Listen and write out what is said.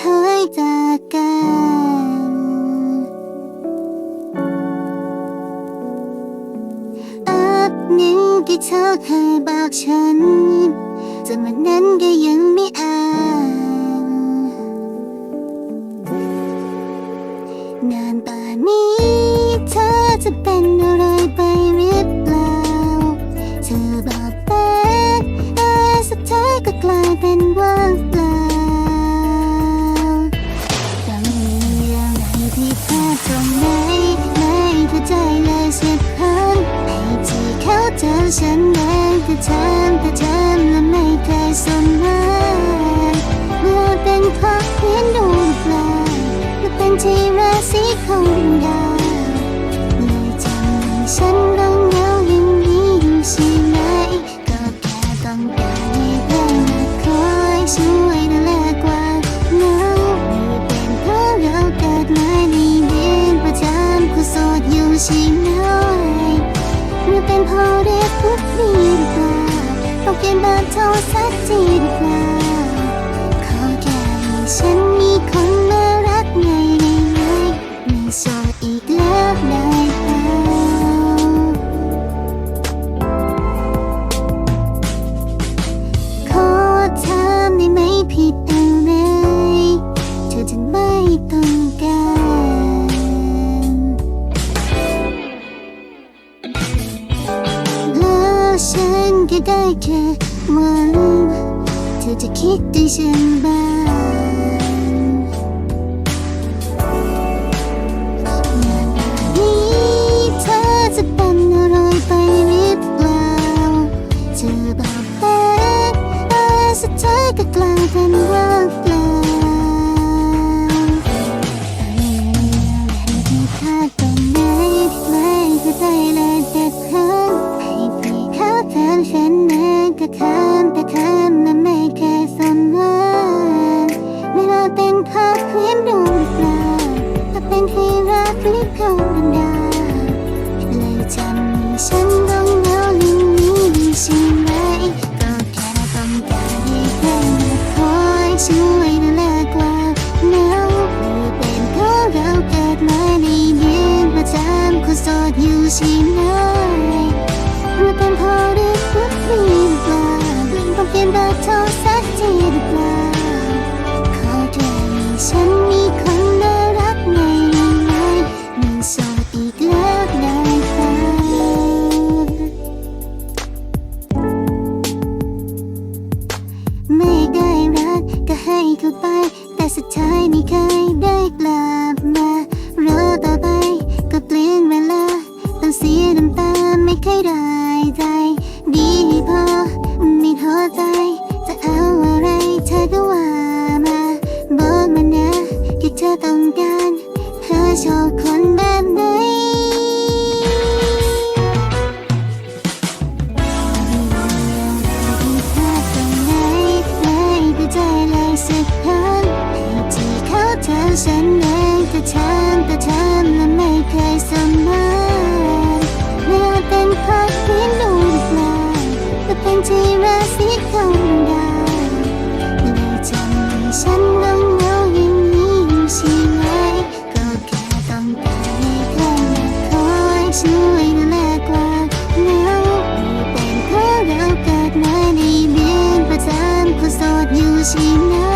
จากกัน อับนึ่งที่เธอเคยบอกฉันจนวันนั้นก็ยังไม่อ่านนานป่านนี้เธอจะเป็นอะไรไปหรือเปล่า เธอบอกเป็นแต่สุดท้ายก็กลายเป็นว่า ฉันเองแต่ทำแต่ทำและไม่เคยสนมาเมื่อเป็นเพราะเพียนดูหรือเปล่าหรือเป็นที่ราศีของดาวเลยทำฉันต้องเหงาอย่างนี้อยู่ใช่ไหม ก็แค่ต้องการให้เพื่อนมาคอยช่วยดูแลกว่าเงาหรือเป็นเพราะเราเกิดมาในเดือนประจำคู่โสดอยู่ใช่ไหม ร์โทรสักว่าขอแค่ให้ฉันมีคนมารักไงได้ไหมไม่โสดอีกแล้วได้เปล่าขอถามได้ไหมผิดอะไรเธอจะไม่ต้องการแล้วฉันก็ได้แค่ หวัง เธอจะคิดถึงฉันบ้าง สดอยู่ใช่ไมหรือเป็นเพราะเรื่อง ไม่เคยได้ใจ ดีพอ ไม่ท้อใจ จะเอาอะไรเธอก็ว่ามาบอกมานะที่เธอต้องการเธอชอบคนแบบไหนที่พลาดตรงไหนไม่เข้าใจเลยสักครั้งไอ้ที่เขาเธอฉันเองแต่ทำแต่ทำและไม่เคยสม ช่วยดูแลกว่าเหงาหรือเป็นเพราะเราเกิดมาในเดือนประจำคู่โสดอยู่ใช่ไหม